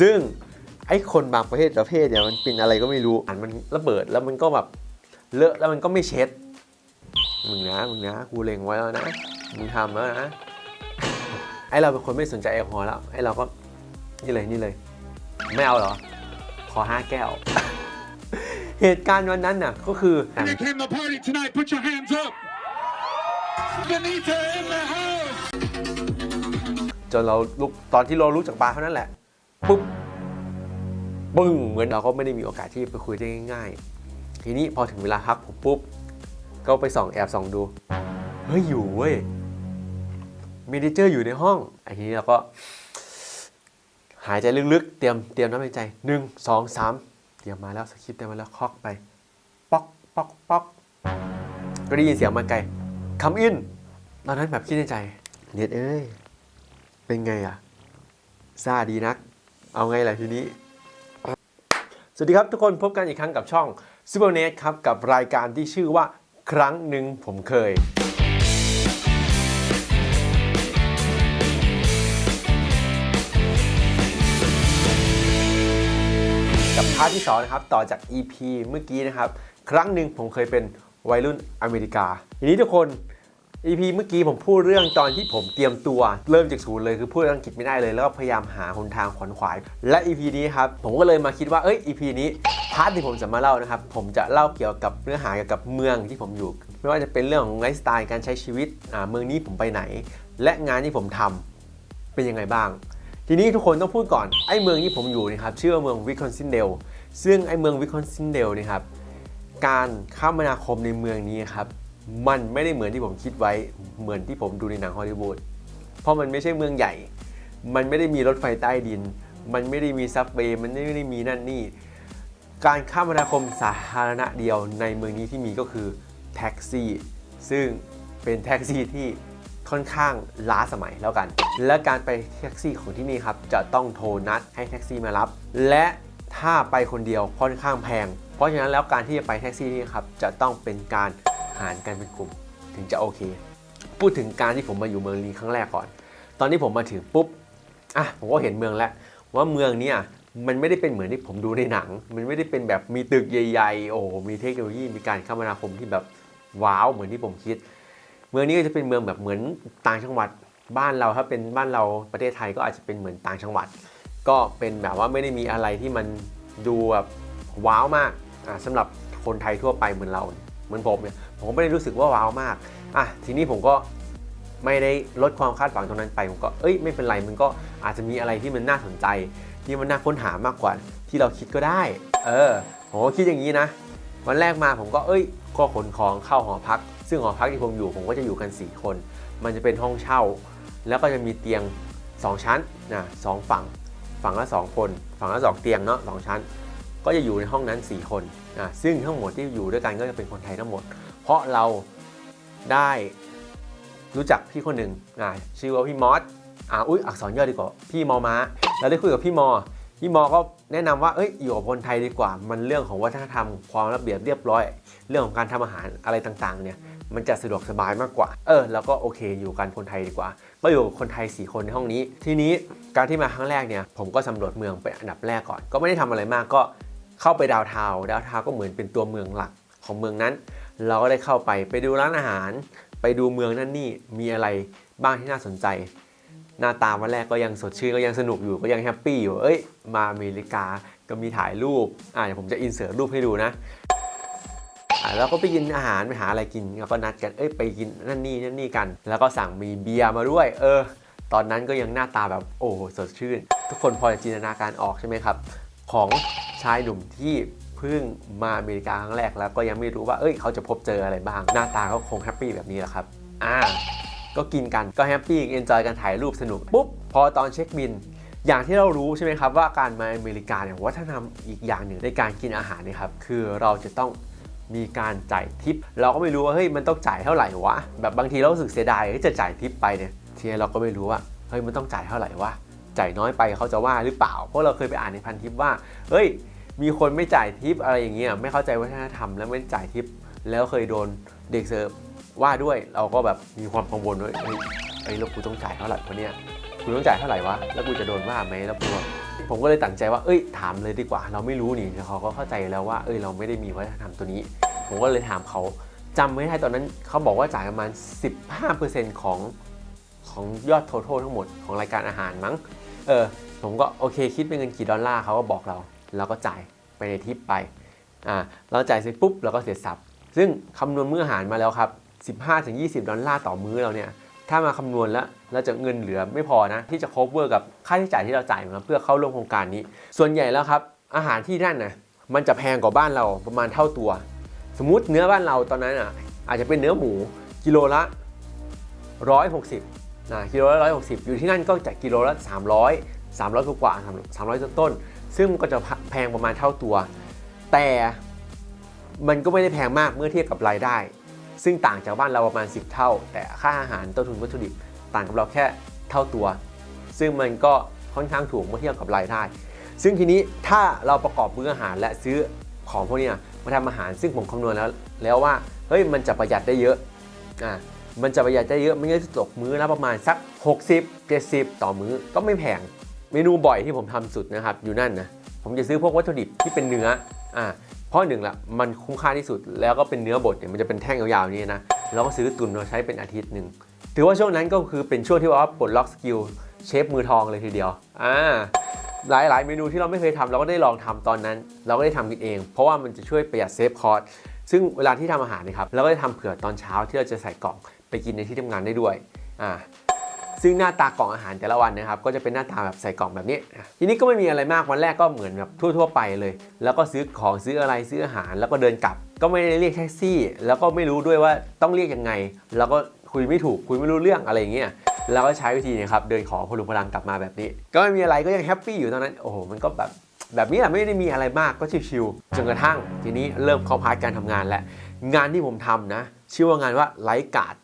ซึ่งไอ้คนบางประเภทประเภทเนี่ยมันเป็นอะไรก็ไม่รู้อันมันระเบิดแล้วมันก็แบบเลอะแล้วมันก็ไม่เช็ดมึงนะมึงนะกูเล็งไว้แล้วนะมึงทำแล้วนะไอ้เราเป็นคนไม่สนใจแอลกอฮอล์แล้วไอ้เราก็นี่เลยนี่เลย ไม่เอาเหรอ ขอห้าแก้ว เหตุการณ์วันนั้นน่ะก็คือ When you came to party tonight, put your hands up. Benita in the house. จนเราลุกตอนที่เราลุกจากบาร์เท่านั้นแหละ ปุ๊บปึ้งเหมือนเราก็ไม่ได้มีโอกาสที่ไปคุยได้ง่าย ๆ ทีนี้พอถึงเวลาพักผมปุ๊บ ก็ไปส่องแอบส่องดู เฮ้ย อยู่เว้ยเมเนเจอร์อยู่ในห้องไอ้ทีนี้เราก็ หายใจลึกๆ เตรียมเตรียมน้ำในใจหนึ่งสองสามเตรียมมาแล้วสคริปต์เตรียมมาแล้วคอกไป ป๊อกป๊อกป๊อกก็ได้ยินเสียงมาไกลคำอินตอนนั้นแบบคิดในใจ เน็ตเอ้ย เป็นไงอะซาดีนัก เอาไงล่ะทีนี้ สวัสดีครับทุกคนพบกันอีกครั้งกับช่อง s u p e r n e t ครับ กับรายการที่ชื่อว่าครั้งหนึ่งผมเคย กับพาร์ทที่2นะครับ ต่อจาก EP เมื่อกี้นะครับ ครั้งหนึ่งผมเคยเป็นวัยรุ่นอเมริกา ทีนี้ทุกคน EP เมื่อกี้ผมพูดเรื่องตอนที่ผมเตรียมตัว เริ่มจากศูนย์เลยคือพูดอังกฤษไม่ได้เลย แล้วก็พยายามหาหนทางขวนขวาย และ EP นี้ครับ ผมก็เลยมาคิดว่าเอ้ย EP นี้พาร์ทที่ผมจะมาเล่านะครับ ผมจะเล่าเกี่ยวกับเนื้อหาเกี่ยวกับเมืองที่ผมอยู่ ไม่ว่าจะเป็นเรื่องของไลฟ์สไตล์การใช้ชีวิตอ่าเมืองนี้ผมไปไหน และงานที่ผมทำเป็นยังไงบ้าง ทีนี้ทุกคนต้องพูดก่อนไอ้เมืองที่ผมอยู่นะครับชื่อว่าเมืองวิคอนซินเดลซึ่งไอ้เมืองวิคอนซินเดลนี่ครับการคมนาคมในเมืองนี้ครับ มันไม่ได้เหมือนที่ผมคิดไว้เหมือนที่ผมดูในหนังฮอลลีวูดเพราะมันไม่ใช่เมืองใหญ่ มันไม่ได้มีรถไฟใต้ดิน มันไม่ได้มีซับเวย์มันไม่ได้มีนั่นนี่ การคมนาคมสาธารณะเดียวในเมืองนี้ที่มีก็คือแท็กซี่ ซึ่งเป็นแท็กซี่ที่ค่อนข้างล้าสมัยแล้วกัน และการไปแท็กซี่ของที่นี่ครับ จะต้องโทรนัดให้แท็กซี่มารับ และถ้าไปคนเดียวค่อนข้างแพง เพราะฉะนั้นแล้วการที่จะไปแท็กซี่นี่ครับ จะต้องเป็นการ หารกันเป็นกลุ่ม ถึงจะโอเค พูดถึงการที่ผมมาอยู่เมืองนี้ครั้งแรกก่อน ตอนที่ผมมาถึงปุ๊บอะผมก็เห็นเมืองแล้วว่าเมืองนี้มันไม่ได้เป็นเหมือนที่ผมดูในหนัง มันไม่ได้เป็นแบบมีตึกใหญ่ๆ โอ้มีเทคโนโลยีมีการคมนาคมที่แบบว้าวเหมือนที่ผมคิด เมืองนี้ก็จะเป็นเมืองแบบเหมือนต่างจังหวัดบ้านเราถ้าเป็นบ้านเราประเทศไทยก็อาจจะเป็นเหมือนต่างจังหวัด ก็เป็นแบบว่าไม่ได้มีอะไรที่มันดูแบบว้าวมากอะสำหรับคนไทยทั่วไปเหมือนเรา เหมือนผมเนี่ยผมก็ไม่ได้รู้สึกว่าว้าวมากอะทีนี้ผมก็ไม่ได้ลดความคาดหวังตรงนั้นไปผมก็เอ้ยไม่เป็นไรมันก็อาจจะมีอะไรที่มันน่าสนใจ ที่มันน่าค้นหามากกว่าที่เราคิดก็ได้ เออผมก็คิดอย่างนี้นะ วันแรกมาผมก็เอ้ยก็ขนของเข้าหอพัก ซึ่งหอพักที่ผมอยู่ผมก็จะอยู่กัน 4 คน มันจะเป็นห้องเช่า แล้วก็จะมีเตียง 2 ชั้นนะสองฝั่ง ฝั่งละ 2 คน ฝั่งละ 2 เตียงเนาะสองชั้น ก็จะอยู่ในห้องนั้น 4 คน ซึ่งทั้งหมดที่อยู่ด้วยกันก็จะเป็นคนไทยทั้งหมด เพราะเราได้รู้จักพี่คนหนึ่งชื่อว่าพี่มอสอ่าอุ้ยอักษรย่อดีกว่าพี่มอมาเราได้คุยกับพี่มอพี่มอก็แนะนำว่าเอ้ยอยู่กับคนไทยดีกว่า มันเรื่องของวัฒนธรรมความระเบียบเรียบร้อย เรื่องของการทำอาหารอะไรต่างๆเนี่ยมันจะสะดวกสบายมากกว่า เออ แล้วก็โอเคอยู่กันคนไทยดีกว่า ก็อยู่กับคนไทย 4 คนในห้องนี้ ทีนี้การที่มาครั้งแรกเนี่ย ผมก็สำรวจเมืองเป็นอันดับแรกก่อน ก็ไม่ได้ทำอะไรมากก็ เข้าไปดาวทาวดาวทาวก็เหมือนเป็นตัวเมืองหลักของเมืองนั้น เราก็ได้เข้าไปไปดูร้านอาหาร ไปดูเมืองนั่นนี่มีอะไรบ้างที่น่าสนใจ หน้าตาวันแรกก็ยังสดชื่นก็ยังสนุกอยู่ก็ยังแฮปปี้อยู่เอ้ยมาอเมริกาก็มีถ่ายรูปอ่าเดี๋ยวผมจะอินเสิร์ตรูปให้ดูนะแล้วก็ไปกินอาหารไปหาอะไรกินแล้วก็นัดกันเอ้ยไปกินนั่นนี่นั่นนี่กัน แล้วก็สั่งมีเบียร์มาด้วย เออ ตอนนั้นก็ยังหน้าตาแบบโอ้สดชื่น ทุกคนพอจะจินตนาการออกใช่ไหมครับ ของชายหนุ่มที่เพิ่งมาอเมริกาครั้งแรกแล้วก็ยังไม่รู้ว่าเอ้ยเขาจะพบเจออะไรบ้าง หน้าตาเขาคงแฮปปี้แบบนี้แหละครับอ่าก็กินกันก็แฮปปี้เอนจอยกันถ่ายรูปสนุกปุ๊บพอตอนเช็คบินอย่างที่เรารู้ใช่ไหมครับว่าการมาอเมริกาเนี่ยวัฒนธรรมอีกอย่างหนึ่งในการกินอาหารเนะครับคือเราจะต้องมีการจ่ายทิป เราก็ไม่รู้ว่าเฮ้ยมันต้องจ่ายเท่าไหร่วะแบบบางทีเราสึกเสียดายที่จะจ่ายทิปไปเนี่ยทีนี้เราก็ไม่รู้ว่าเฮ้ยมันต้องจ่ายเท่าไหร่วะ จ่ายน้อยไปเขาจะว่าหรือเปล่า เพราะเราเคยไปอ่านในพันทิปว่า เฮ้ย มีคนไม่จ่ายทิปอะไรอย่างเงี้ย ไม่เข้าใจวัฒนธรรมแล้วไม่จ่ายทิป แล้วเคยโดนเด็กเสิร์ฟว่าด้วย เราก็แบบมีความกังวลว่าเฮ้ยไอ้แล้วกูต้องจ่ายเท่าไหร่วะเนี่ยกูต้องจ่ายเท่าไหร่วะ แล้วกูจะโดนว่าไหมแล้วกูผมก็เลยตัดใจว่า เอ้ย ถามเลยดีกว่า เราไม่รู้นี่เขาก็เข้าใจแล้วว่า เอ้ย เราไม่ได้มีวัฒนธรรมตัวนี้ ผมก็เลยถามเขาจำไม่ได้ตอนนั้นเขาบอกว่าจ่ายประมาณ 15%ของของยอดทั้งหมดของรายการอาหารมั้ง เออผมก็โอเคคิดเป็นเงินกี่ดอลลาร์เขาก็บอกเราเราก็จ่ายไปในทิปไปอ่าเราจ่ายเสร็จปุ๊บเราก็เสียสับซึ่งคำนวณมื้ออาหารมาแล้วครับ 15-20 ดอลลาร์ต่อมื้อเราเนี่ยถ้ามาคำนวณแล้วเราจะเงินเหลือไม่พอนะ ที่จะ cover กับค่าใช้จ่ายที่เราจ่ายมาเพื่อเข้าร่วมโครงการนี้ ส่วนใหญ่แล้วครับ อาหารที่นั่นนะมันจะแพงกว่าบ้านเราประมาณเท่าตัว สมมุติเนื้อบ้านเราตอนนั้นอะอาจจะเป็นเนื้อหมูกิโลละ 160 นะกิโลละ 160 อยู่ที่นั่นก็จะกิโลละ 300 300กว่า300ต้นๆซึ่งก็จะแพงประมาณเท่าตัว แต่มันก็ไม่ได้แพงมากเมื่อเทียบกับรายได้ ซึ่งต่างจากบ้านเราประมาณ 10 เท่า แต่ค่าอาหารต้นทุนวัตถุดิบต่างกับเราแค่เท่าตัว ซึ่งมันก็ค่อนข้างถูกเมื่อเทียบกับรายได้ ซึ่งทีนี้ถ้าเราประกอบมื้ออาหารและซื้อของพวกนี้มาทำอาหารซึ่งผมคำนวณแล้วแล้วว่าเฮ้ยมันจะประหยัดได้เยอะอ่า มันจะประหยัดได้เยอะไมันก็จะตกมื้อละประมาณสัก 60 70 ต่อมื้อก็ไม่แพง เมนูบ่อยที่ผมทำสุดนะครับ อยู่นั่นนะผมจะซื้อพวกวัตถุดิบที่เป็นเนื้ออ่าเพราะหนึ่งละมันคุ้มค่าที่สุดแล้วก็เป็นเนื้อบดเนี่ยมันจะเป็นแท่งยาวๆนี่นะเราก็ซื้อตุนมาใช้เป็นอาทิตย์หนึ่งถือว่าช่วงนั้นก็คือเป็นช่วงที่ว่าปลดล็อกสกิลเชฟมือทองเลยทีเดียวอ่าหลายๆ เมนูที่เราไม่เคยทำเราก็ได้ลองทำตอนนั้น เราก็ได้ทำกินเอง เพราะว่ามันจะช่วยประหยัดเซฟคอร์สซึ่งเวลาที่ทำอาหารนะครับเราก็ได้ทำเผื่อตอนเช้าที่เราจะใส่กล่อง ไปกินในที่ทำงานได้ด้วยอ่าซึ่งหน้าตากล่องอาหารแต่ละวันนะครับ ก็จะเป็นหน้าตาแบบใส่กล่องแบบนี้ ทีนี้ก็ไม่มีอะไรมากวันแรกก็เหมือนแบบทั่ว ๆ ไปเลย แล้วก็ซื้อของซื้ออะไรซื้ออาหาร แล้วก็เดินกลับ ก็ไม่ได้เรียกแท็กซี่ แล้วก็ไม่รู้ด้วยว่าต้องเรียกยังไง แล้วก็คุยไม่ถูกคุยไม่รู้เรื่องอะไรอย่างเงี้ยแล้วก็ใช้วิธีเนะครับเดินขอพลุงพลังกลับมาแบบนี้ ก็ไม่มีอะไรก็ยังแฮปปี้อยู่ตอนนั้นโอ้โหมันก็แบบแบบนี้แหละไม่ได้มีอะไรมากก็ชิวๆจนกระทั่ง ทีนี้เริ่มเข้าพาร์ทการทำงานแล้วงานที่ผมทำนะ ชื่อว่างานว่าไลฟ์การ์ด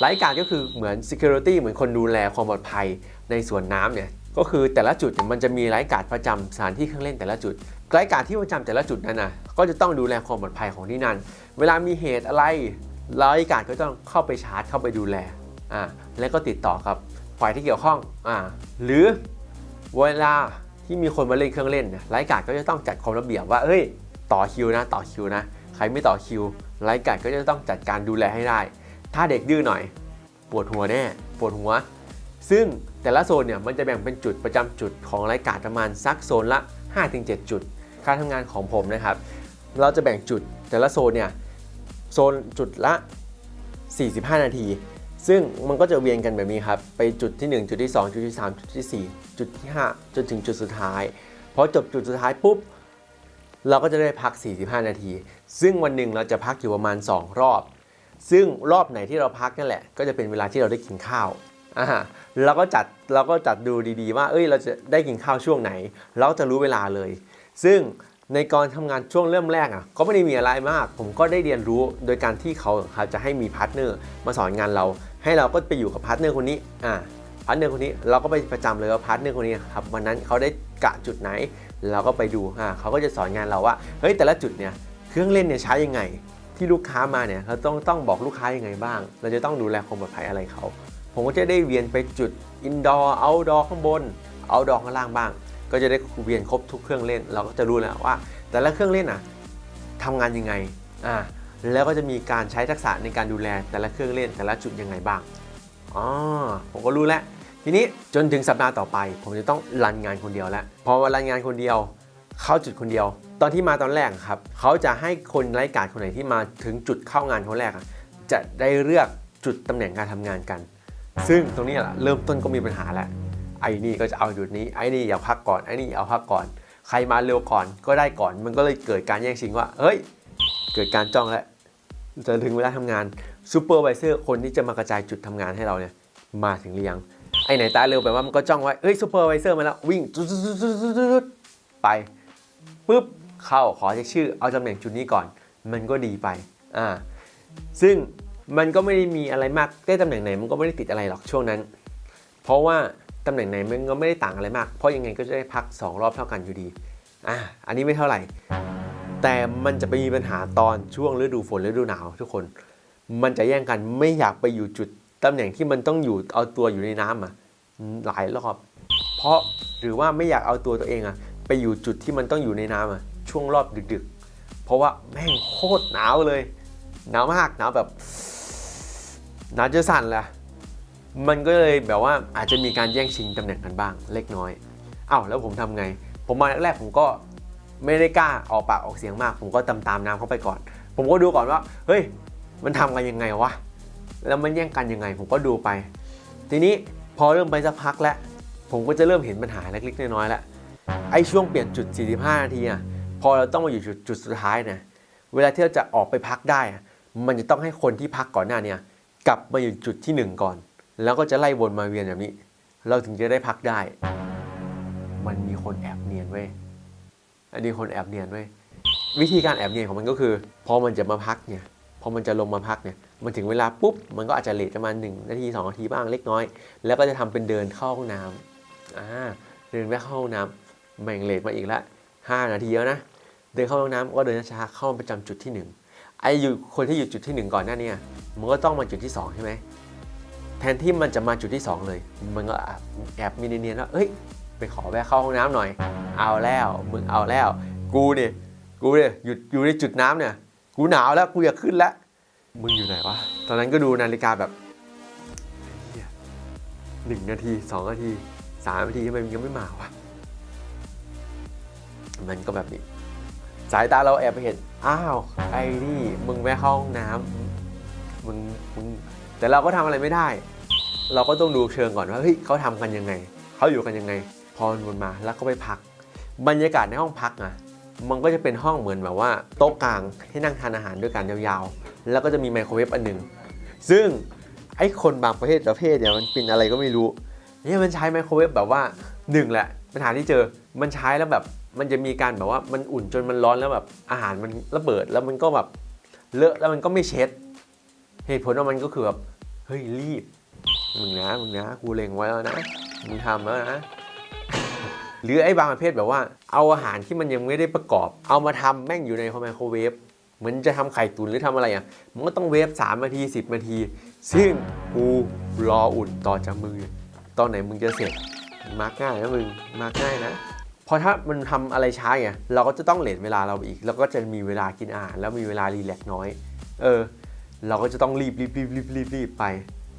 ไลฟ์การ์ดก็คือเหมือน Security เหมือนคนดูแลความปลอดภัยในสวนน้ำเนี่ยก็คือแต่ละจุดมันจะมีไลฟ์การ์ดประจำสถานที่เครื่องเล่นแต่ละจุดไลฟ์การ์ดที่ประจำแต่ละจุดนั้นนะก็จะต้องดูแลความปลอดภัยของที่นั่น เวลามีเหตุอะไรไลฟ์การ์ดก็ต้องเข้าไปชาร์จเข้าไปดูแลอ่าแล้วก็ติดต่อกับฝ่ายที่เกี่ยวข้องอ่าหรือเวลาที่มีคนมาเล่นเครื่องเล่นไลฟ์การ์ดก็จะต้องจัดความระเบียบว่าเอ้ย ต่อคิวนะ ต่อคิวนะ ใครไม่ต่อคิวไลฟ์การ์ดก็จะต้องจัดการดูแลให้ได้ ถ้าเด็กดื้อหน่อยปวดหัวแน่ปวดหัว ซึ่งแต่ละโซนเนี่ยมันจะแบ่งเป็นจุดประจำจุดของรายการประมาณสักโซนละ 5-7 จุด การทำงานของผมนะครับ เราจะแบ่งจุดแต่ละโซนเนี่ยโซนจุดละ 45 นาที ซึ่งมันก็จะเวียนกันแบบนี้ครับ ไปจุดที่ 1 จุดที่ 2 จุดที่ 3 จุดที่ 4 จุดที่ 5 จนถึงจุดสุดท้ายพอจบจุดสุดท้ายปุ๊บเราก็จะได้พัก 45 นาที ซึ่งวันหนึ่งเราจะพักอยู่ประมาณ 2 รอบ ซึ่งรอบไหนที่เราพักนั่นแหละ ก็จะเป็นเวลาที่เราได้กินข้าวอ่าเราก็จัดเราก็จัดดูดีๆ ว่า เอ้ยเราจะได้กินข้าวช่วงไหน เราจะรู้เวลาเลย ซึ่งในกรทำงานช่วงเริ่มแรกอะก็ไม่ได้มีอะไรมาก ผมก็ได้เรียนรู้โดยการที่เขาเขาจะให้มีพาร์ทเนอร์มาสอนงานเรา ให้เราก็ไปอยู่กับพาร์ทเนอร์คนนี้อ่าพาร์ทเนอร์คนนี้เราก็ไปประจำเลยว่าพาร์ทเนอร์คนนี้ครับวันนั้นเขาได้กะจุดไหน เราก็ไปดูอ่าเขาก็จะสอนงานเราว่าเฮ้ยแต่ละจุดเนี่ยเครื่องเล่นเนี่ยใช้ยังไง ที่ลูกค้ามาเนี่ยเราต้องต้องบอกลูกค้ายังไงบ้าง เราจะต้องดูแลความปลอดภัยอะไรเขา ผมก็จะได้เวียนไปจุดอินดอร์เอาดอร์ข้างบนเอาดอร์ข้างล่างบ้าง ก็จะได้เวียนครบทุกเครื่องเล่น เราก็จะรู้แล้วว่า แต่ละเครื่องเล่นอะทำงานยังไงอ่าแล้วก็จะมีการใช้ทักษะในการดูแลแต่ละเครื่องเล่นแต่ละจุดยังไงบ้างอ๋อผมก็รู้แล้วทีนี้จนถึงสัปดาห์ต่อไป ผมจะต้องรันงานคนเดียวแล้วพอรันงานคนเดียว เข้าจุดคนเดียว ตอนที่มาตอนแรกครับเขาจะให้คนไร้การคนไหนที่มาถึงจุดเข้างานคนแรกอะจะได้เลือกจุดตำแหน่งการทำงานกัน ซึ่งตรงนี้แหละเริ่มต้นก็มีปัญหาแล้วไอ้นี่ก็จะเอาจุดนี้ไอ้นี่อยากพักก่อนไอ้นี่เอาพักก่อน ใครมาเร็วก่อนก็ได้ก่อน มันก็เลยเกิดการแย่งชิงว่าเฮ้ยเกิดการจ้องแล้วจะถึงเวลาทำงานซูเปอร์ไวเซอร์คนที่จะมากระจายจุดทำงานให้เราเนี่ยมาถึงหรือยังไอ้ไหนตาเร็วแบบว่ามันก็จ้องไว้เฮ้ยซูเปอร์ไวเซอร์มาแล้ววิ่งจุดๆไป ปุ๊บเข้าขอเช็คชื่อเอาตำแหน่งจุดนี้ก่อน มันก็ดีไปอ่าซึ่งมันก็ไม่ได้มีอะไรมากได้ตำแหน่งไหนมันก็ไม่ได้ติดอะไรหรอกช่วงนั้น เพราะว่าตำแหน่งไหนมันก็ไม่ได้ต่างอะไรมาก เพราะยังไงก็จะได้พัก 2 รอบเท่ากันอยู่ดีอ่าอันนี้ไม่เท่าไหร่ แต่มันจะไปมีปัญหาตอนช่วงฤดูฝนฤดูหนาว ทุกคน มันจะแย่งกันไม่อยากไปอยู่จุดตำแหน่งที่มันต้องอยู่เอาตัวอยู่ในน้ำอะหลายรอบ เพราะหรือว่าไม่อยากเอาตัวตัวเองอะ อยู่จุดที่มันต้องอยู่ในน้ำอะช่วงรอบดึกๆ เพราะว่าแม่งโคตรหนาวเลย หนาวมากหนาวแบบหนาวจะสั่นแหละมันก็เลยแบบว่าอาจจะมีการแย่งชิงตำแหน่งกันบ้างเล็กน้อยอ้าวแล้วผมทำไง ผมมาแรกๆผมก็ไม่ได้กล้าออกปากออกเสียงมาก ผมก็ตามตามน้ำเข้าไปก่อน ผมก็ดูก่อนว่า เฮ้ย มันทำกันยังไงวะแล้วมันแย่งกันยังไง ผมก็ดูไป ทีนี้พอเริ่มไปสักพักแล้วผมก็จะเริ่มเห็นปัญหาเล็กๆน้อยๆแล้ว ไอ้ช่วงเปลี่ยนจุด 45 นาทีอะพอเราต้องมาอยู่จุดจุดสุดท้ายเนี่ยเวลาที่เราจะออกไปพักได้ มันจะต้องให้คนที่พักก่อนหน้าเนี่ยกลับมาอยู่จุดที่หนึ่งก่อน แล้วก็จะไล่วนมาเวียนแบบนี้ เราถึงจะได้พักได้ มันมีคนแอบเนียนเว้ยอันนี้คนแอบเนียนเว้ยวิธีการแอบเนียนของมันก็คือพอมันจะมาพักเนี่ยพอมันจะลงมาพักเนี่ยมันถึงเวลาปุ๊บมันก็อาจจะเลทประมาณ1นาที2นาทีบ้างเล็กน้อย แล้วก็จะทำเป็นเดินเข้าห้องน้ำอ่าเดินไปเข้าห้องน้ำ แม่งเลทมาอีกละ5นาทีแล้วนะ เดินเข้าห้องน้ำก็เดินช้าๆเข้าประจำจุดที่หนึ่งไอ้อยู่คนที่อยู่จุดที่หนึ่งก่อนหน้านี้มันก็ต้องมาจุดที่สองใช่ไหมแทนที่มันจะมาจุดที่สองเลย มันก็แอบมีเนียนๆว่าเอ้ยไปขอแวะเข้าห้องน้ำหน่อย เอาแล้วมึงเอาแล้ว กูเนี่ยกูเนี่ยอยู่อยู่ในจุดน้ำเนี่ยกูหนาวแล้วกูอยากขึ้นแล้วมึงอยู่ไหนวะตอนนั้นก็ดูนาฬิกาแบบเหี้ยหนึ่งนาทีสองนาทีสามนาทีทำไมมึงยังไม่มาวะ มันก็แบบนี้ สายตาเราแอบไปเห็น อ้าว ไอ้นี่ มึงแวะเข้าห้องน้ำมึงมึง แต่เราก็ทำอะไรไม่ได้ เราก็ต้องดูเชิงก่อนว่า เฮ้ยเขาทำกันยังไง เขาอยู่กันยังไง พอมันมาแล้วก็ไปพัก บรรยากาศในห้องพักอะมันก็จะเป็นห้องเหมือนแบบว่า โต๊ะกลางให้นั่งทานอาหารด้วยกันยาวๆ แล้วก็จะมีไมโครเวฟอันหนึ่ง ซึ่งไอ้คนบางประเภทประเภทเนี่ยมันเป็นอะไรก็ไม่รู้ เนี่ยมันใช้ไมโครเวฟแบบว่าหนึ่งแหละปัญหาที่เจอ มันใช้แล้วแบบ มันจะมีการแบบว่ามันอุ่นจนมันร้อนแล้วแบบอาหารมันระเบิดแล้วมันก็แบบเลอะแล้วมันก็ไม่เช็ด เหตุผลของมันก็คือแบบเฮ้ยรีบมึงนะมึงนะกูเล็งไว้แล้วนะมึงทำแล้วนะ หรือไอ้บางประเภทแบบว่า เอาอาหารที่มันยังไม่ได้ประกอบ เอามาทำแม่งอยู่ในไมโครเวฟเหมือนจะทำไข่ตุ๋นหรือทำอะไรอะมันก็ต้องเวฟ3นาที 10 นาที ซึ่งกูรออุ่นต่อจากมือตอนไหนมึงจะเสร็จมาร์กง่ายนะมึงมาร์กง่ายนะ ราะถ้ามันทำอะไรช้าไงเราก็จะต้องเลทเวลาเราไปอีก แล้วก็จะมีเวลากินอาหารแล้วมีเวลารีแลกน้อย เออ เราก็จะต้องรีบรีบรีบรีบรีบรีบไป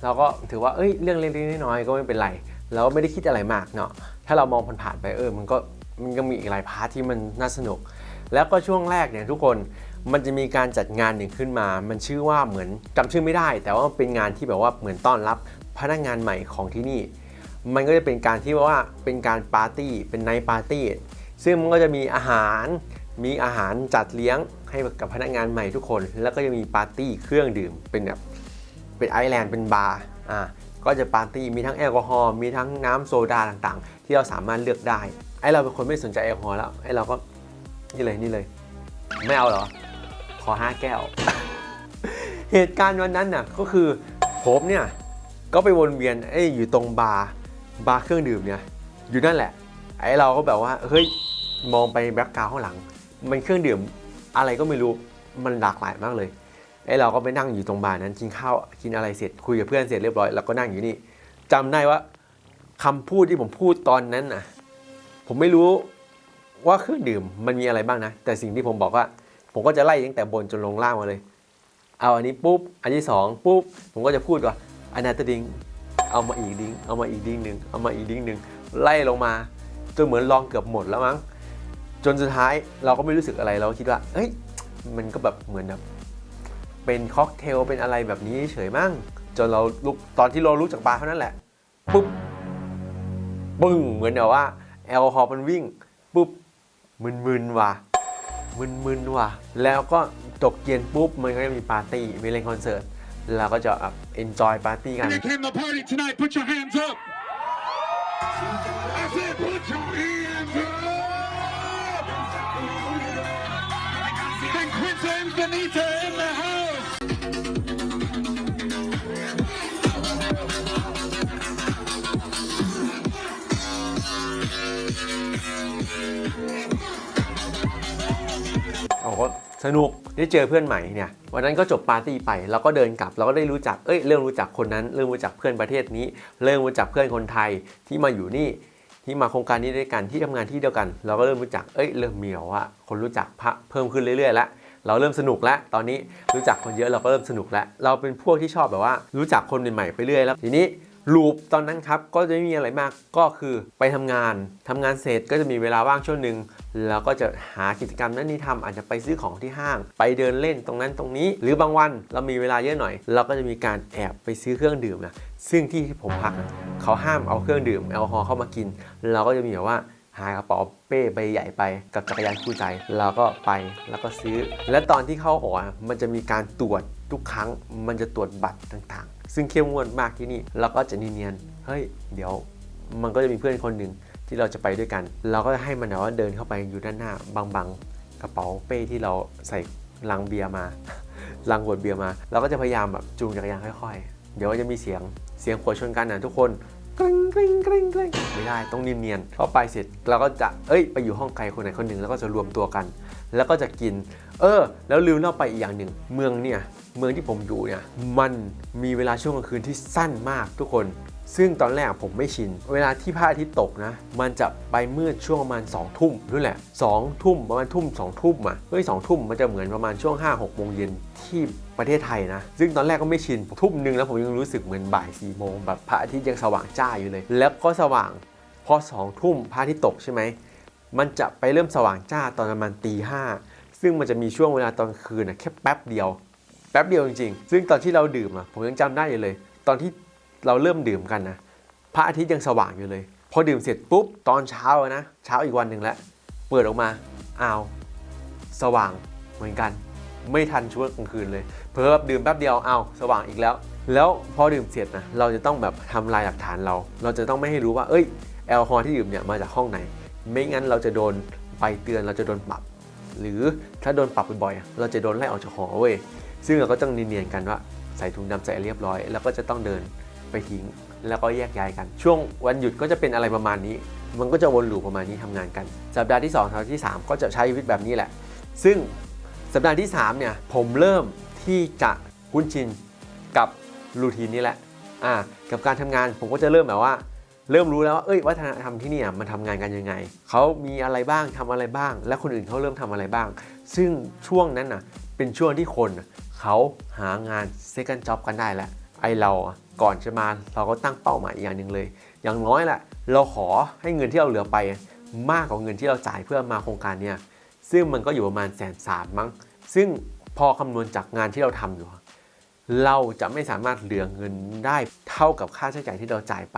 เราก็ถือว่าเอ้ยเรื่องเล็กๆน้อยๆก็ไม่เป็นไรเราก็ไม่ได้คิดอะไรมากเนาะถ้าเรามองผ่านๆไปเออ มันก็มันก็มีอีกหลายพาร์ทที่มันน่าสนุก แล้วก็ช่วงแรกเนี่ยทุกคนมันจะมีการจัดงานหนึ่งขึ้นมา มันชื่อว่าเหมือนจำชื่อไม่ได้ แต่ว่าเป็นงานที่แบบว่าเหมือนต้อนรับพนักงานใหม่ของที่นี่ มันก็จะเป็นการที่ว่าเป็นการปาร์ตี้เป็นไนท์ปาร์ตี้ซึ่งมันก็จะมีอาหารมีอาหารจัดเลี้ยงให้กับพนักงานใหม่ทุกคน แล้วก็จะมีปาร์ตี้เครื่องดื่มเป็นแบบเป็นไอแลนด์เป็นบาร์อ่าก็จะปาร์ตี้มีทั้งแอลกอฮอล์มีทั้งน้ำโซดาต่างๆ ที่เราสามารถเลือกได้ไอเราเป็นคนไม่สนใจแอลกอฮอล์แล้วไอเราก็นี่เลยนี่เลย ไม่เอาเหรอ ขอห้าแก้ว เหตุการณ์วันนั้นน่ะก็คือผมเนี่ยก็ไปวนเวียนเอ้ยอยู่ตรงบาร์ บาร์เครื่องดื่มเนี่ยอยู่นั่นแหละ ไอ้เราก็แบบว่าเฮ้ยมองไปแบ็คกราวข้างหลัง มันเครื่องดื่มอะไรก็ไม่รู้มันหลากหลายมากเลยไอ้เราก็ไปนั่งอยู่ตรงบาร์นั้นกินข้าวกินอะไรเสร็จคุยกับเพื่อนเสร็จเรียบร้อยแล้วก็นั่งอยู่นี่จำได้ว่าคำพูดที่ผมพูดตอนนั้นน่ะผมไม่รู้ว่าเครื่องดื่มมันมีอะไรบ้างนะ แต่สิ่งที่ผมบอกว่า ผมก็จะไล่ตั้งแต่บนจนลงล่างมาเลย เอาอันนี้ปุ๊บอันที่สองปุ๊บผมก็จะพูดก่อนอันนาตดิง เอามาอีกดิ้งเอามาอีกดิ้งหนึ่งเอามาอีกดิ้งหนึ่งไล่ลงมาจนเหมือนลองเกือบหมดแล้วมั้งจนสุดท้ายเราก็ไม่รู้สึกอะไรเราคิดว่าเอ้ยมันก็แบบเหมือนแบบเป็นค็อกเทลเป็นอะไรแบบนี้เฉยมั่งจนเราลุกตอนที่เราลุกจากบาร์เท่านั้นแหละปุ๊บปึ้งเหมือนแบบว่าแอลกอฮอล์มันวิ่งปุ๊บมึนๆว่ะมึนๆว่ะ แล้วก็ตกเย็นปุ๊บมันก็จะมีปาร์ตี้มีเล่นคอนเสิร์ต เราก็จะแบบเอนจอยปาร์ตี้กัน When you came to party tonight, put your hands up. I said, put your hands up. And Quincy and Benita in the house. โอ้โหสนุกได้เจอเพื่อนใหม่เนี่ยวันนั้นก็จบปาร์ตี้ไปเราก็เดินกลับเราก็ได้รู้จักเอ้ยเริ่มรู้จักคนนั้นเริ่มรู้จักเพื่อนประเทศนี้ เริ่มรู้จักเพื่อนคนไทยที่มาอยู่นี่ที่มาโครงการนี้ด้วยกันที่ทำงานที่เดียวกัน เราก็เริ่มรู้จักเอ้ยเริ่มมีแบบว่า คนรู้จักพระเพิ่มขึ้นเรื่อยๆแล้วเราเริ่มสนุกแล้วตอนนี้รู้จักคนเยอะเราก็เริ่มสนุกแล้วเราเป็นพวกที่ชอบแบบว่า รู้จักคนใหม่ๆไปเรื่อยแล้วทีนี้ ลูปตอนนั้นครับก็จะไม่มีอะไรมากก็คือไปทำงานทำงานเสร็จก็จะมีเวลาว่างช่วงหนึ่งแล้วก็จะหากิจกรรมนั้นนี่ทำอาจจะไปซื้อของที่ห้าง ไปเดินเล่นตรงนั้นตรงนี้ หรือบางวันเรามีเวลาเยอะหน่อย เราก็จะมีการแอบไปซื้อเครื่องดื่มนะซึ่งที่ที่ผมพักเขาห้ามเอาเครื่องดื่มแอลกอฮอล์เข้ามากิน เราก็จะมีแบบว่าหากระเป๋าเป้ใบใหญ่ไปกับจักรยานคู่ใจเราก็ไปแล้วก็ซื้อ และตอนที่เข้าหออมันจะมีการตรวจทุกครั้งมันจะตรวจบัตรต่างๆ ซึ่งเข้มงวดมากที่นี่เราก็จะเนียนๆเฮ้ยเดี๋ยวมันก็จะมีเพื่อนคนหนึ่งที่เราจะไปด้วยกัน เราก็ให้มันแบบว่าเดินเข้าไปอยู่ด้านหน้าบังๆ กระเป๋าเป้ที่เราใส่ลังเบียร์มาลังขวดเบียร์มา เราก็จะพยายามแบบจูงจักรยานค่อยๆ เดี๋ยวจะมีเสียงเสียงขวดชนกันนะทุกคนกริ๊งกริ๊งกริ๊งกริ๊งไม่ได้ต้องเนียนๆเข้าไปเสร็จเราก็จะเอ้ยไปอยู่ห้องใครคนไหนคนหนึ่งแล้วก็จะรวมตัวกัน แล้วก็จะกิน เออ แล้วลืมเล่าไปอีกอย่างหนึ่งเมืองเนี่ย เมืองที่ผมอยู่เนี่ยมันมีเวลาช่วงกลางคืนที่สั้นมากทุกคน ซึ่งตอนแรกผมไม่ชิน เวลาที่พระอาทิตย์ตกนะ มันจะไปมืดช่วงประมาณ2องทุ่มนู่นแหละ2องทุ่มประมาณทุ่ม2องทุ่มอะเฮ้ยสองทุ่มมันจะเหมือนประมาณช่วง5้าหกโมงเย็นที่ประเทศไทยนะ ซึ่งตอนแรกก็ไม่ชินทุ่มหนึ่งแล้วผมยังรู้สึกเหมือนบ่ายสี่โมงแบบพระอาทิตย์ยังสว่างจ้าอยู่เลย แล้วก็สว่างพอสองทุ่มพระอาทิตย์ตกใช่ไหมมันจะไปเริ่มสว่างจ้าตอนประมาณตีห้าซึ่งมันจะมีช่วงเวลาตอนคืนนะแค่แป๊บเดียว แป๊บเดียวจริงๆ ซึ่งตอนที่เราดื่มอะผมยังจำได้อยู่เลย ตอนที่เราเริ่มดื่มกันนะพระอาทิตย์ยังสว่างอยู่เลย พอดื่มเสร็จปุ๊บตอนเช้านะเช้าอีกวันหนึ่งแล้วเปิดออกมาอ้าวสว่างเหมือนกัน ไม่ทันช่วงกลางคืนเลยเพิ่มดื่มแป๊บเดียวอ้าวสว่างอีกแล้ว แล้วพอดื่มเสร็จนะเราจะต้องแบบทำลายหลักฐานเรา เราจะต้องไม่ให้รู้ว่าเอ้ยแอลกอฮอล์ที่ดื่มเนี่ยมาจากห้องไหน ไม่งั้นเราจะโดนใบเตือนเราจะโดนปรับ หรือถ้าโดนปรับบ่อยๆเราจะโดนไล่ออกจากหอเว้ย ซึ่งเราก็ต้องเนียนๆกันว่าใส่ถุงดำใส่เรียบร้อย แล้วก็จะต้องเดินไปทิ้งแล้วก็แยกย้ายกัน ช่วงวันหยุดก็จะเป็นอะไรประมาณนี้ มันก็จะวนลูปประมาณนี้ทำงานกัน สัปดาห์ที่2สัปดาห์ที่ 3 ก็จะใช้ชีวิตแบบนี้แหละ ซึ่งสัปดาห์ที่3เนี่ยผมเริ่มที่จะคุ้นชินกับรูทีนนี้แหละอ่ากับการทำงานผมก็จะเริ่มแบบว่า เริ่มรู้แล้วว่าเอ้ยวัฒนธรรมที่นี่มันทำงานกันยังไงเขามีอะไรบ้างทำอะไรบ้าง และคนอื่นเขาเริ่มทำอะไรบ้าง ซึ่งช่วงนั้นน่ะเป็นช่วงที่คน เขาหางาน second job กันได้แล้วไอเราอะก่อนจะมาเราก็ตั้งเป้าหมายอีกอย่างหนึ่งเลย อย่างน้อยแหละเราขอให้เงินที่เราเหลือไปมากกว่าเงินที่เราจ่ายเพื่อมาโครงการเนี่ยซึ่งมันก็อยู่ประมาณแสนสามมั้ง ซึ่งพอคำนวณจากงานที่เราทำอยู่ เราจะไม่สามารถเหลือเงินได้เท่ากับค่าใช้จ่ายที่เราจ่ายไป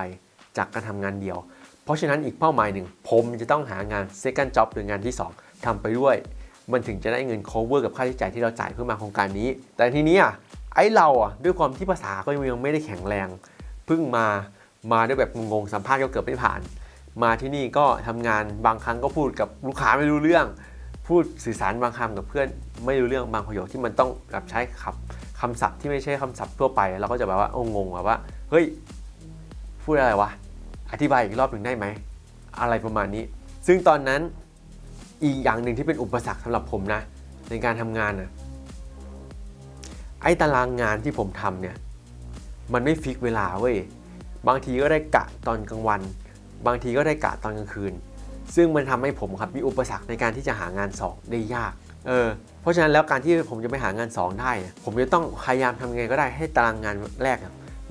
จากการทำงานเดียว เพราะฉะนั้นอีกเป้าหมายหนึ่ง ผมจะต้องหางาน second job หรืองานที่ 2ทำไปด้วย มันถึงจะได้เงิน cover กับค่าใช้จ่ายที่เราจ่ายเพื่อมาโครงการนี้ แต่ทีนี้อะไอเราอะด้วยความที่ภาษาก็ยังไม่ได้แข็งแรงเพิ่งมามาด้วยแบบงงๆสัมภาษณ์ก็เกือบไม่ผ่าน มาที่นี่ก็ทำงานบางครั้งก็พูดกับลูกค้าไม่รู้เรื่อง พูดสื่อสารบางคำกับเพื่อนไม่รู้เรื่องบางประโยคที่มันต้องแบบใช้คำคำศัพท์ที่ไม่ใช่คำศัพท์ทั่วไปเราก็จะแบบว่าโอ้งงแบบว่าเฮ้ยพูดอะไรวะอธิบายอีกรอบหนึ่งได้ไหมอะไรประมาณนี้ ซึ่งตอนนั้น อีกอย่างหนึ่งที่เป็นอุปสรรคสำหรับผมนะ ในการทำงานนะไอ้ตารางงานที่ผมทำเนี่ยมันไม่ฟิกเวลาเว้ยบางทีก็ได้กะตอนกลางวัน บางทีก็ได้กะตอนกลางคืน ซึ่งมันทำให้ผมครับมีอุปสรรคในการที่จะหางาน2ได้ยากเออเพราะฉะนั้นแล้วการที่ผมจะไปหางาน 2 ได้ ผมจะต้องพยายามทำไงก็ได้ให้ตารางงานแรก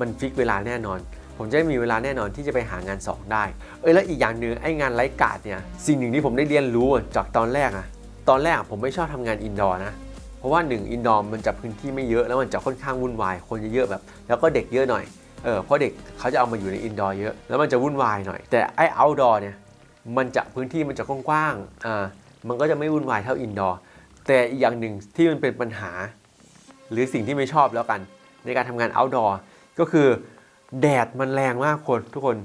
มันฟิกเวลาแน่นอน ผมจะได้มีเวลาแน่นอนที่จะไปหางาน 2 ได้ เอ้ยแล้วอีกอย่างหนึ่งไอ้งานไลฟ์กาดเนี่ยสิ่งหนึ่งที่ผมได้เรียนรู้จากตอนแรกอะตอนแรกผมไม่ชอบทำงานอินดอร์นะเพราะว่าหนึ่งอินดอร์มันจะพื้นที่ไม่เยอะแล้วมันจะค่อนข้างวุ่นวายคนจะเยอะแบบ แล้วก็เด็กเยอะหน่อยเออเพราะเด็กเขาจะเอามาอยู่ในอินดอร์เยอะ แล้วมันจะวุ่นวายหน่อย แต่ไอ้เอาท์ดอร์เนี่ยมันจะพื้นที่มันจะกว้างๆอ่ามันก็จะไม่วุ่นวายเท่าอินดอร์แต่อีกอย่างหนึ่งที่มันเป็นปัญหา หรือสิ่งที่ไม่ชอบแล้วกัน ในการทำงาน outdoor ก็คือ แดดมันแรงมากคนทุกคน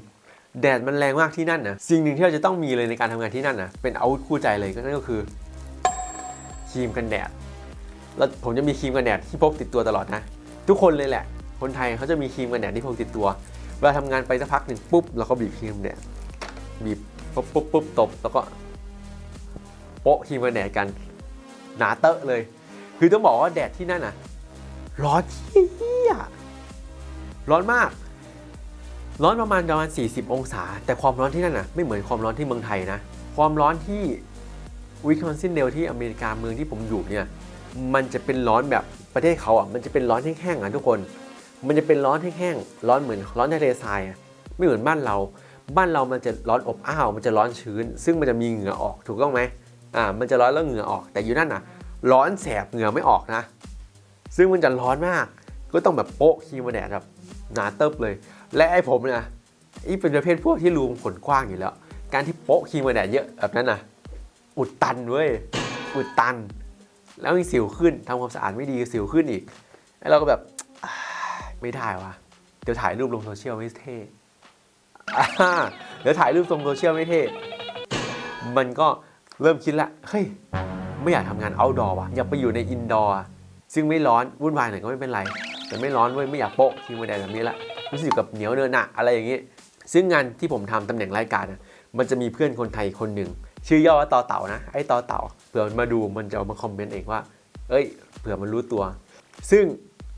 แดดมันแรงมากที่นั่นนะสิ่งหนึ่งที่เราจะต้องมีเลยในการทำงานที่นั่นนะเป็นอาวุธคู่ใจเลยก็นั่นก็คือครีมกันแดดแล้วผมจะมีครีมกันแดดที่พกติดตัวตลอดนะ ทุกคนเลยแหละ คนไทยเขาจะมีครีมกันแดดที่พกติดตัวเวลาทำงานไปสักพักหนึ่งปุ๊บเราก็บีบครีมกันแดดบีบปุ๊บปุ๊บปุ๊บตบแล้วก็โปะครีมกันแดดกัน หนาเตอะเลย คือต้องบอกว่าแดดที่นั่นนะร้อนเหี้ยร้อนมาก ร้อนประมาณประมาณ 40 องศา แต่ความร้อนที่นั่นน่ะไม่เหมือนความร้อนที่เมืองไทยนะ ความร้อนที่วิคอนซินเดลที่อเมริกาเมืองที่ผมอยู่เนี่ยมันจะเป็นร้อนแบบประเทศเขาอะมันจะเป็นร้อนแห้งๆอะทุกคน มันจะเป็นร้อนแห้งๆร้อนเหมือนร้อนทะเลทรายไม่เหมือนบ้านเรา บ้านเรามันจะร้อนอบอ้าวมันจะร้อนชื้น ซึ่งมันจะมีเหงื่อออกถูกต้องไหมอ่ามันจะร้อนแล้วเหงื่อออก แต่อยู่นั่นน่ะ ร้อนแสบเหงื่อไม่ออกนะ ซึ่งมันจะร้อนมากก็ต้องแบบโป๊ะครีมมาแดดแบบหนาเติบเลย และไอ้ผมเนี่ยอีเป็นประเภทพวกที่รูมขนกว้างอยู่แล้ว การที่โป๊ะครีมมาแดดเยอะแบบนั้นน่ะอุดตันเว้ยอุดตัน แล้วมีสิวขึ้นทำความสะอาดไม่ดีสิวขึ้นอีกแล้วเราก็แบบไม่ได้วะเดี๋ยวถ่ายรูปลงโซเชียลไม่เท่เดี๋ยวถ่ายรูปลงโซเชียลไม่เท่มันก็เริ่มคิดละเฮ้ยไม่อยากทำงาน outdoor ว่ะอยากไปอยู่ใน indoor อะซึ่งไม่ร้อนวุ่นวายหน่อยก็ไม่เป็นไร แต่ไม่ร้อนเว้ยไม่อยากโป๊ะทีมือแดดแบบนี้ละ รู้สึกกับเหนียวเนินหนะอะไรอย่างนี้ ซึ่งงานที่ผมทำตำแหน่งรายการนะมันจะมีเพื่อนคนไทยคนหนึ่งชื่อย่อว่าต่อเต่านะไอ้ต่อเต่าเผื่อมันมาดูมันจะามาคอมเมนต์เองว่า เอ้ย เผื่อมันรู้ตัว ซึ่ง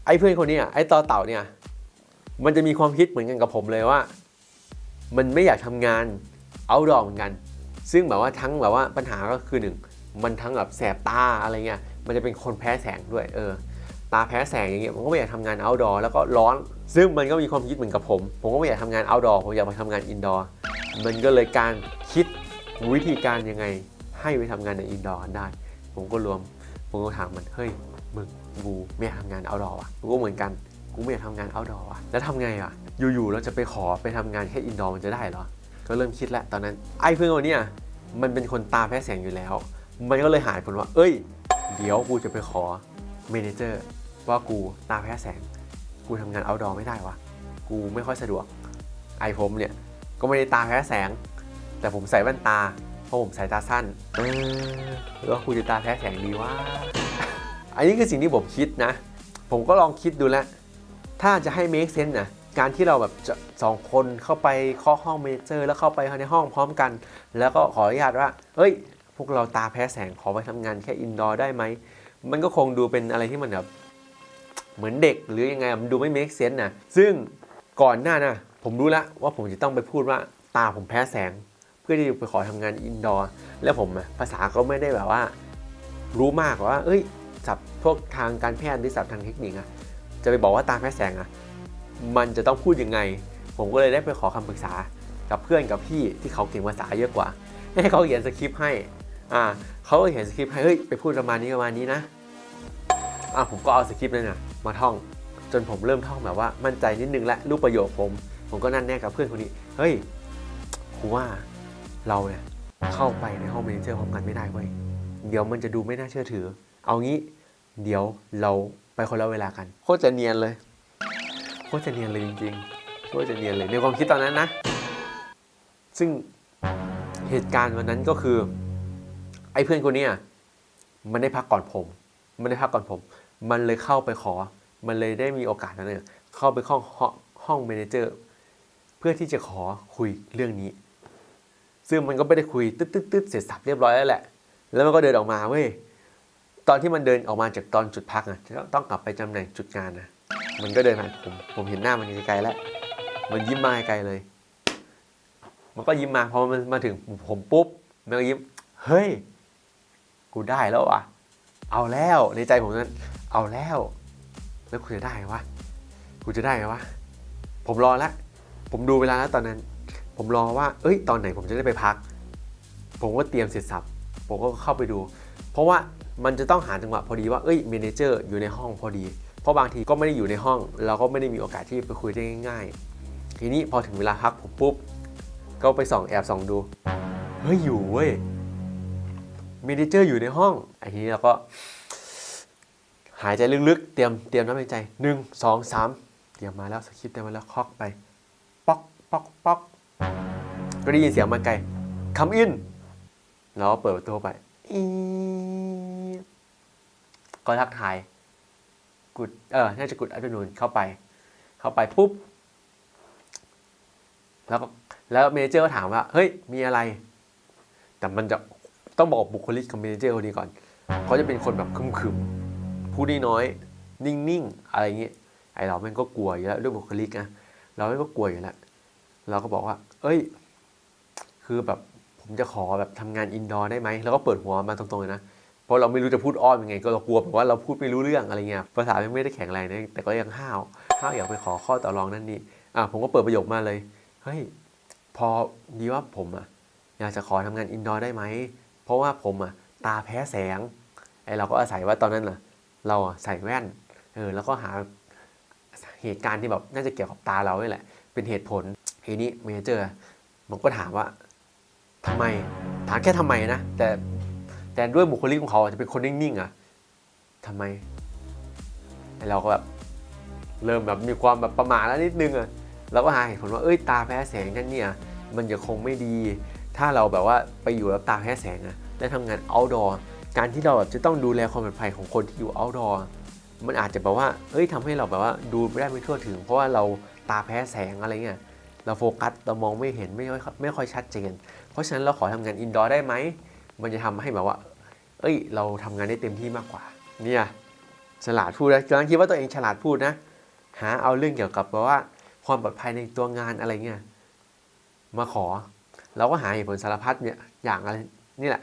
ไอ้เพื่อนคนนี้ไอ้ต่อเต่าเนี่ยมันจะมีความคิดเหมือนกันกับผมเลยว่า มันไม่อยากทำงานเอาดอเหมือนกัน ซึ่งแบบว่าทั้งแบบว่าปัญหาก็คือหนึ่งมันทั้งแบบแสบตาอะไรเงี้ยมันจะเป็นคนแพ้แสงด้วยเออ ตาแพ้แสงอย่างเงี้ยผมก็ไม่อยากทำงาน outdoor แล้วก็ร้อน ซึ่งมันก็มีความคิดเหมือนกับผม ผมก็ไม่อยากทำงาน outdoor ผมอยากมาทำงาน indoor มันก็เลยการคิดวิธีการยังไงให้ไปทำงานใน indoor กันได้ ผมก็รวมผมก็ถามมันเฮ้ยมึงกูไม่อยากทำงาน outdoor ว่ะกูก็เหมือนกันกูไม่อยากทำงาน outdoor ว่ะแล้วทำไงอะอยู่ๆเราจะไปขอไปทำงานแค่ indoor มันจะได้เหรอก็เริ่มคิดแล้วตอนนั้นไอ้เพื่อนคนนี้มันเป็นคนตาแพ้แสงอยู่แล้ว มันก็เลยหายผลว่า เอ้ย เดี๋ยวกูจะไปขอเมนเจอร์ ว่ากูตาแพ้แสง กูทำงาน outdoor ไม่ได้วะกูไม่ค่อยสะดวกไอผมเนี่ยก็ไม่ได้ตาแพ้แสง แต่ผมใส่แว่นตา เพราะผมสายตาสั้นเออแล้วกูจะตาแพ้แสงดีวะอันนี้คือสิ่งที่ผมคิดนะ ผมก็ลองคิดดูแล้ว ถ้าจะให้ make sense นะการที่เราแบบสองคนเข้าไปเคาะห้องเมเจอร์ แล้วเข้าไปในห้องพร้อมกัน แล้วก็ขออนุญาตว่า เฮ้ย พวกเราตาแพ้แสงขอไปทำงานแค่อินดอร์ได้ไหม มันก็คงดูเป็นอะไรที่มันแบบ เหมือนเด็กหรือยังไงมันดูไม่ make sense นะซึ่งก่อนหน้านะผมรู้แล้วว่าผมจะต้องไปพูดว่าตาผมแพ้แสง เพื่อที่จะไปขอทำงานอินดอร์ แล้วผมภาษาก็ไม่ได้แบบว่า รู้มากว่า เอ้ยศัพท์พวกทางการแพทย์หรือศัพท์ทางเทคนิคอะจะไปบอกว่าตาแพ้แสงอะมันจะต้องพูดยังไง ผมก็เลยได้ไปขอคำปรึกษากับเพื่อนกับพี่ที่เขาเก่งภาษาเยอะกว่า ให้เขาเขียนสคริปต์ให้อ่าเขาเขียนสคริปต์ให้เฮ้ยไปพูดประมาณนี้ประมาณนี้นะอ่าผมก็เอาสคริปต์นั้นนะ มาท่อง จนผมเริ่มท่องแบบว่ามั่นใจนิดนึงและรูปประโยคผม ผมก็นั่นแน่กับเพื่อนคนนี้ เฮ้ยกูว่าเราเนี่ยเข้าไปในห้องเมนเจอร์พร้อมกันไม่ได้เว้ยเดี๋ยวมันจะดูไม่น่าเชื่อถือ เอางี้เดี๋ยวเราไปคนละเวลากัน โคตรจะเนียนเลย โคตรจะเนียนเลยจริงๆ โคตรจะเนียนเลยในความคิดตอนนั้นนะ ซึ่งเหตุการณ์วันนั้นก็คือ ไอ้เพื่อนคนเนี้ยมันได้พักก่อนผม มันได้พักก่อนผม มันเลยเข้าไปขอ มันเลยได้มีโอกาสนั้นเนี่ยเข้าไปห้องห้องห้องเมนเจอร์เพื่อที่จะขอคุยเรื่องนี้ ซึ่งมันก็ไม่ได้คุยตึ๊ดตึ๊ดตึ๊ดเสร็จสับเรียบร้อยแล้วแหละ แล้วมันก็เดินออกมาเว้ย ตอนที่มันเดินออกมาจากตอนจุดพักอะจะต้องกลับไปจำแหน่งจุดงานนะ มันก็เดินผ่านผม ผมเห็นหน้ามันไกลๆแล้ว มันยิ้มมาไกลเลย มันก็ยิ้มมาพอมันมาถึงผมปุ๊บ มันก็ยิ้ม เฮ้ย กูได้แล้ววะเอาแล้วในใจผมนั้น เอาแล้ว แล้วกูจะได้ไงวะกูจะได้ไงวะผมรอแล้วผมดูเวลาแล้วตอนนั้น ผมรอว่า เอ้ย ตอนไหนผมจะได้ไปพัก ผมก็เตรียมเสร็จสับ ผมก็เข้าไปดู เพราะว่ามันจะต้องหาจังหวะพอดีว่าเอ้ยเมนเจอร์อยู่ในห้องพอดี เพราะบางทีก็ไม่ได้อยู่ในห้อง เราก็ไม่ได้มีโอกาสที่ไปคุยได้ง่าย ๆ ทีนี้พอถึงเวลาพักผมปุ๊บ ก็ไปส่องแอบส่องดู เฮ้ยอยู่เว้ยเมนเจอร์อยู่ในห้องไอ้ทีนี้เราก็ หายใจลึกๆ เตรียมเตรียมน้ำในใจหนึ่งสองสามเตรียมมาแล้วสคริปต์เตรียมมาแล้วคอกไป ป๊อกป๊อกป๊อกก็ได้ยินเสียงมาไกล come in แล้วเปิดประตูไปอีก็ทักทายกุดเออน่าจะกุดอัปเดนูนเข้าไป เข้าไปปุ๊บ แล้วก็แล้วเมเจอร์ก็ถามว่า เฮ้ย มีอะไร แต่มันจะต้องบอกบุคลิกของเมเนเจอร์คนนี้ก่อน เขาจะเป็นคนแบบคึมๆ พูดน้อยๆนิ่งๆ อะไรอย่างเงี้ยไอเราแม่งก็กลัวอยู่แล้วด้วยบุคลิกนะเราแม่งก็กลัวอยู่แล้วเราก็บอกว่า เอ้ย คือแบบผมจะขอแบบทำงานอินดอร์ได้ไหมแล้วก็เปิดหัวมาตรงๆเลยนะเพราะเราไม่รู้จะพูดอ้อมยังไง ก็เรากลัวแบบว่าเราพูดไม่รู้เรื่องอะไรเงี้ยภาษาไม่ได้แข็งแรงนะแต่ก็ยังห้าวห้าวอยากไปขอข้อต่อรองนั่นนี่อะผมก็เปิดประโยคมาเลยเฮ้ยพอดีว่าผมอะอยากจะขอทำงานอินดอร์ได้ไหมเพราะว่าผมอะตาแพ้แสงไอเราก็อาศัยว่าตอนนั้นน่ะ เราใส่แว่นเออแล้วก็หาเหตุการณ์ที่แบบน่าจะเกี่ยวกับตาเรานี่แหละ เป็นเหตุผลทีนี้เมเจอร์มันก็ถามว่าทำไมถามแค่ทำไมนะ แต่แต่ด้วยบุคลิกของเขาจะเป็นคนนิ่งๆอะทำไมเราก็แบบเริ่มแบบมีความแบบประหม่าแล้วนิดนึงอะเราก็หาเหตุผลว่าเอ้ยตาแพ้แสงนั่นเนี่ย มันจะคงไม่ดี ถ้าเราแบบว่าไปอยู่แล้วตาแพ้แสงอะและทำงาน outdoor การที่เราแบบจะต้องดูแลความปลอดภัยของคนที่อยู่ outdoor มันอาจจะแบบว่าเอ้ยทำให้เราแบบว่าดูไม่ได้ไม่ทั่วถึง เพราะว่าเราตาแพ้แสงอะไรเงี้ย เราโฟกัสเรามองไม่เห็นไม่ค่อยไม่ค่อยชัดเจน เพราะฉะนั้นเราขอทำงานอินดอร์ได้ไหม มันจะทำให้แบบว่า เอ้ย เราทำงานได้เต็มที่มากกว่า เนี่ยฉลาดพูดนะกำลังคิดว่าตัวเองฉลาดพูดนะ หาเอาเรื่องเกี่ยวกับแบบว่าความปลอดภัยในตัวงานอะไรเงี้ย มาขอ เราก็หาเหตุผลสารพัดเนี่ย อย่างอะไรนี่แหละ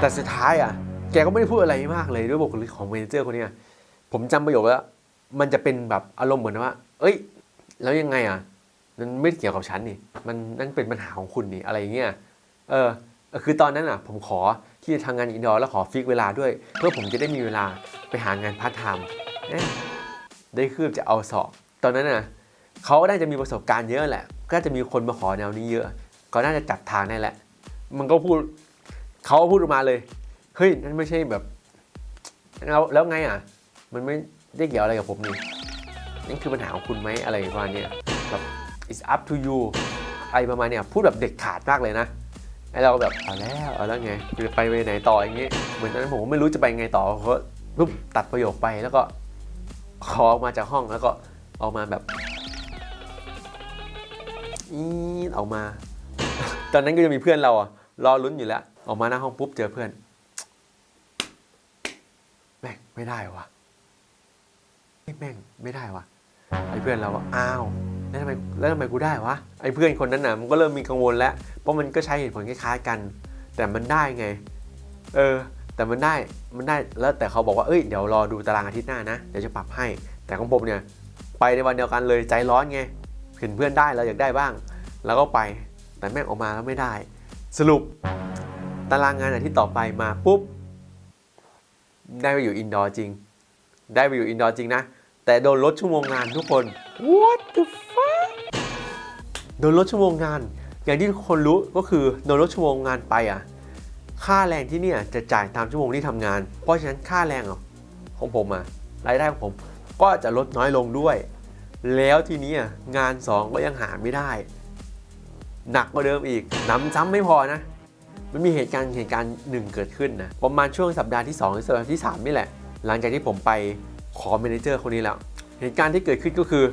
แต่สุดท้ายอะแกก็ไม่ได้พูดอะไรมากเลยด้วยบุคลิกของเมนเจอร์คนนี้ผมจำประโยคแล้วมันจะเป็นแบบอารมณ์เหมือนว่า เอ้ย แล้วยังไงอะมันไม่เกี่ยวกับฉันนี่มันนั่นเป็นปัญหาของคุณนี่อะไรเงี้ยเออคือตอนนั้นอะ ผมขอที่จะทำงานอินดอร์แล้วขอฟิกเวลาด้วย เพื่อผมจะได้มีเวลาไปหางานพาร์ทไทม์ได้คืบจะเอาสอบ ตอนนั้นน่ะเขาก็น่าจะมีประสบการณ์เยอะแหละ ก็จะมีคนมาขอแนวนี้เยอะ ก็น่าจะจัดทางได้แหละ มันก็พูด เขาพูดออกมาเลย เฮ้ย นั่นไม่ใช่แบบ แล้วแล้วไงอะ มันไม่ได้เกี่ยวอะไรกับผมนี่นั่นคือปัญหาของคุณไหมอะไรประมาณนี้แบบ it's up to you อะไรประมาณเนี้ยพูดแบบเด็ดขาดมากเลยนะไอเราแบบเอาแล้วเอาแล้วไงจะไปไปไหนต่ออย่างงี้เหมือนตอนนั้นผมไม่รู้จะไปไงต่อเขาปุ๊บตัดประโยคไปแล้วก็ขอออกมาจากห้องแล้วก็ออกมาแบบอีออกมา ตอนนั้นก็จะมีเพื่อนเราอะรอลุ้นอยู่แล้ว ออกมาหน้าห้องปุ๊บเจอเพื่อน แม่งไม่ได้วะแม่งไม่ได้วะไอ้เพื่อนเราก็อ้าวแล้วทำไมแล้วทำไมกูได้วะไอ้เพื่อนคนนั้นน่ะมันก็เริ่มมีกังวลแล้ว เพราะมันก็ใช้เหตุผลคล้ายๆกัน แต่มันได้ไง เออ แต่มันได้มันได้แล้วแต่เขาบอกว่าเอ้ยเดี๋ยวรอดูตารางอาทิตย์หน้านะเดี๋ยวจะปรับให้ แต่ของผมเนี่ยไปในวันเดียวกันเลยใจร้อนไงเห็นเพื่อนได้เราอยากได้บ้าง แล้วก็ไปแต่แม่งออกมาแล้วไม่ได้ สรุป ตารางงานอาทิตย์ต่อไปมาปุ๊บ ได้ไปอยู่อินดอร์จริง ได้ไปอยู่อินดอร์จริงนะ แต่โดนลดชั่วโมงงานทุกคน what the fuck โดนลดชั่วโมงงาน อย่างที่ทุกคนรู้ก็คือโดนลดชั่วโมงงานไปอะ ค่าแรงที่เนี่ยจะจ่ายตามชั่วโมงที่ทำงาน เพราะฉะนั้นค่าแรงของผมอะรายได้ของผมก็จะลดน้อยลงด้วย แล้วทีนี้อะงาน 2 ก็ยังหาไม่ได้ หนักกว่าเดิมอีกหนำซ้ำไม่พอนะ มันมีเหตุการณ์เหตุการณ์หนึ่งเกิดขึ้นนะประมาณช่วงสัปดาห์ที่2หรือสัปดาห์ที่ 3 นี่แหละ หลังจากที่ผมไปขอเมนเจอร์คนนี้แล้ว เหตุการณ์ที่เกิดขึ้นก็คือ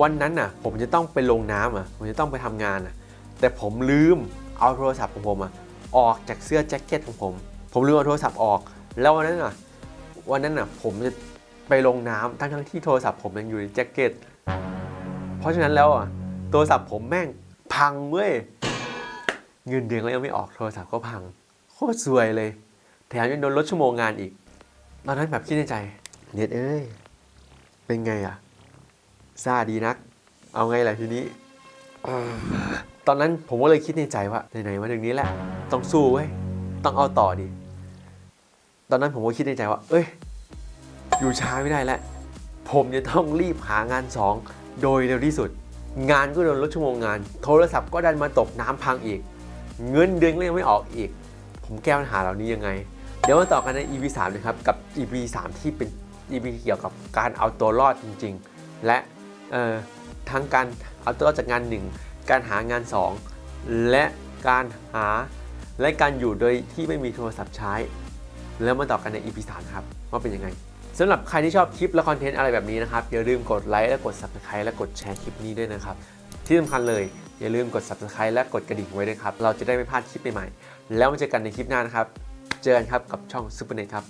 วันนั้นน่ะ ผมจะต้องไปลงน้ำอะผมจะต้องไปทำงานอะแต่ผมลืมเอาโทรศัพท์ของผมอะออกจากเสื้อแจ็คเก็ตของผม ผมลืมเอาโทรศัพท์ออก แล้ววันนั้นอะวันนั้นน่ะผมจะไปลงน้ำทั้งทั้งที่โทรศัพท์ผมยังอยู่ในแจ็คเก็ต เพราะฉะนั้นแล้วอะโทรศัพท์ผมแม่งพังเว้ย เงินเดือนก็ยังไม่ออกโทรศัพท์ก็พัง โคตรซวยเลย แถมยังโดนลดชั่วโมงงานอีก ตอนนั้นแบบคิดในใจ เน็ตเอ้ย เป็นไงอะซาดีนัก เอาไงล่ะทีนี้อตอนนั้นผมก็เลยคิดในใจว่าไหนๆมาถึงนี้แหละ ต้องสู้เว้ย ต้องเอาต่อดิตอนนั้นผมก็คิดในใจว่า เอ้ย อยู่ช้าไม่ได้แล้ว ผมจะต้องรีบหางานสองโดยเร็วที่สุด งานก็โดนลดชั่วโมงงาน โทรศัพท์ก็ดันมาตกน้ำพังอีก เงินเดือนก็ยังไม่ออกอีก ผมแก้ปัญหาเหล่านี้ยังไง เดี๋ยวมาต่อกันใน EP 3นะครับกับ EP 3ที่เป็น EP เกี่ยวกับการเอาตัวรอดจริง ๆ และทั้งการเอาตัวรอดจากงาน 1 การหางาน 2 และการหาและการอยู่โดยที่ไม่มีโทรศัพท์ใช้ แล้วมาต่อกันใน EP 3ครับว่าเป็นยังไงสำหรับใครที่ชอบคลิปและคอนเทนต์อะไรแบบนี้นะครับอย่าลืมกดไลค์และกด Subscribe และกดแชร์คลิปนี้ด้วยนะครับ ที่สำคัญเลย อย่าลืมกด Subscribe และกดกระดิ่งไว้ด้วยครับ เราจะได้ไม่พลาดคลิปใหม่ๆ แล้วมาเจอกันในคลิปหน้านะครับ เจอกันครับกับช่อง Super Net ครับ